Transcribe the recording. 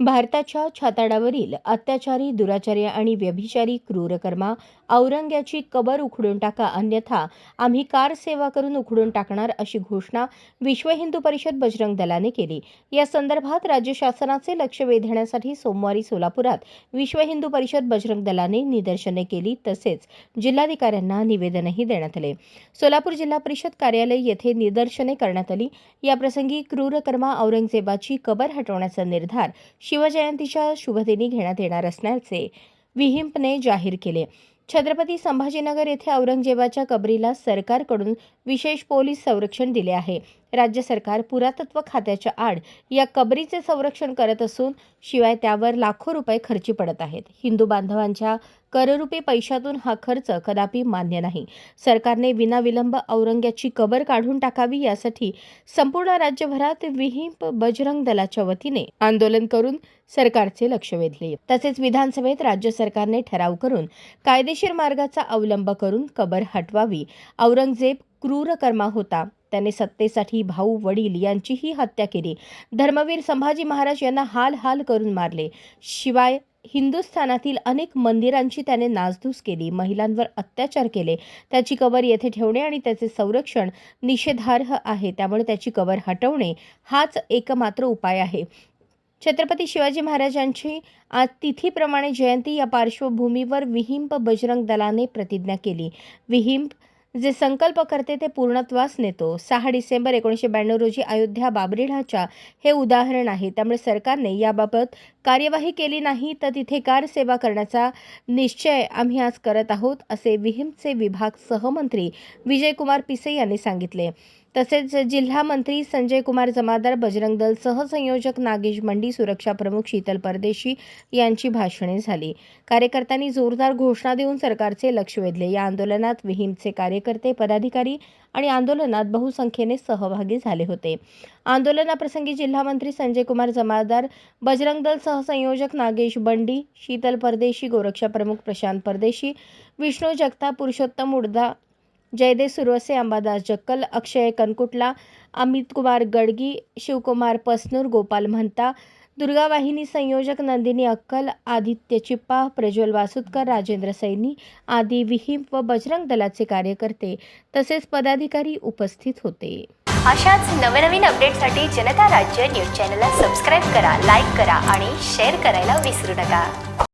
भारताच्या छाताडावरील अत्याचारी दुराचारी आणि व्यभिचारी क्रूरकर्मा औरंग्याची कबर उखडून टाका अन्यथा आम्ही कार सेवा करून उखडून टाकणार अशी घोषणा विश्व हिंदू परिषद बजरंग दलाने केली. या संदर्भात राज्य शासनाचे लक्ष वेधण्यासाठी सोमवारी सोलापुरात विश्व हिंदू परिषद बजरंग दलाने निदर्शने केली तसेच जिल्हाधिकाऱ्यांना निवेदनही देण्यात आले. सोलापूर जिल्हा परिषद कार्यालय येथे निदर्शने करण्यात आली. याप्रसंगी क्रूरकर्मा औरंगजेबाची कबर हटवण्याचा निर्धार शिवजयंतीच्या शुभदिनी घेण्यात येणार असल्याचे विहिंपने जाहीर केले. छत्रपती संभाजीनगर येथे औरंगजेबाच्या कबरीला सरकारकडून विशेष पोलीस संरक्षण दिले आहे. राज्य सरकार पुरातत्व खात्याच्या आड या कबरीचे संरक्षण करत असून शिवाय त्यावर लाखो रुपये खर्ची पडत आहेत. हिंदू बांधवांच्या कररूपी पैशातून हा खर्च कदापि मान्य नाही. सरकारने विनाविलंब औरंग्याची कबर काढून टाकावी यासाठी संपूर्ण राज्यभरात विहिंप बजरंग दलाच्या वतीने आंदोलन करून सरकारचे लक्ष वेधले. तसेच विधानसभेत राज्य सरकारने ठराव करून कायदेशीर मार्गाचा अवलंब करून कबर हटवावी. औरंगजेब क्रूरकर्मा होता. त्याने सत्तेसाठी भाऊ वडील यांचीही हत्या केली. धर्मवीर संभाजी महाराज यांना हाल हाल करून मारले. शिवाय हिंदुस्थानातील अनेक मंदिरांची त्याने नासधूस केली. महिलांवर अत्याचार केले. त्याची कबर येथे ठेवणे आणि त्याचे संरक्षण निषेधार्ह आहे. त्यामुळे त्याची कबर हटवणे हाच एकमात्र उपाय आहे. छत्रपती शिवाजी महाराजांची आज तिथीप्रमाणे जयंती या पार्श्वभूमीवर विहिंप बजरंग दलाने प्रतिज्ञा केली. विहिंप जे संकल्प करते ते पूर्णत्वास नेतो. सहा डिसेंबर एकोणीसशे ब्याण्णव रोजी अयोध्या बाबरी ढाचा हे उदाहरण आहे. त्यामुळे सरकारने याबाबत कार्यवाही केली नाही तर तिथे कार सेवा करण्याचा निश्चय आम्ही आज करत आहोत असे विहिमचे विभाग सहमंत्री विजयकुमार पिसे यांनी सांगितले. तसेच जिल्हा मंत्री संजय कुमार जमादार बजरंग दल सहसंयोजक नागेश मंडी सुरक्षा प्रमुख शीतल परदेशी यांची भाषणे झाली. कार्यकर्त्यांनी जोरदार घोषणा देऊन सरकारचे लक्ष वेधले. या आंदोलनात विहिमचे कार्यकर्ते पदाधिकारी आणि आंदोलनात बहुसंख्येने सहभागी झाले होते. आंदोलनाप्रसंगी जिल्हामंत्री संजय कुमार जमादार बजरंग दल सहसंयोजक नागेश बंडी शीतल परदेशी गोरक्षा प्रमुख प्रशांत परदेशी विष्णू जगताप पुरुषोत्तम उडदा जयदेव सुरवसे अंबादास जक्कल अक्षय कनकुटला अमित कुमार गडगी शिवकुमार पसनूर गोपाल म्हणता दुर्गा वाहिनी संयोजक नंदिनी अक्कल आदित्य चिप्पा प्रज्वल वासुदकर राजेंद्र सैनी आदी विहिंप व बजरंग दलाचे कार्यकर्ते तसेच पदाधिकारी उपस्थित होते. अशाच नवनवीन अपडेटसाठी जनता राज्य न्यूज चॅनलला सबस्क्राईब करा लाईक करा आणि शेअर करायला विसरू नका.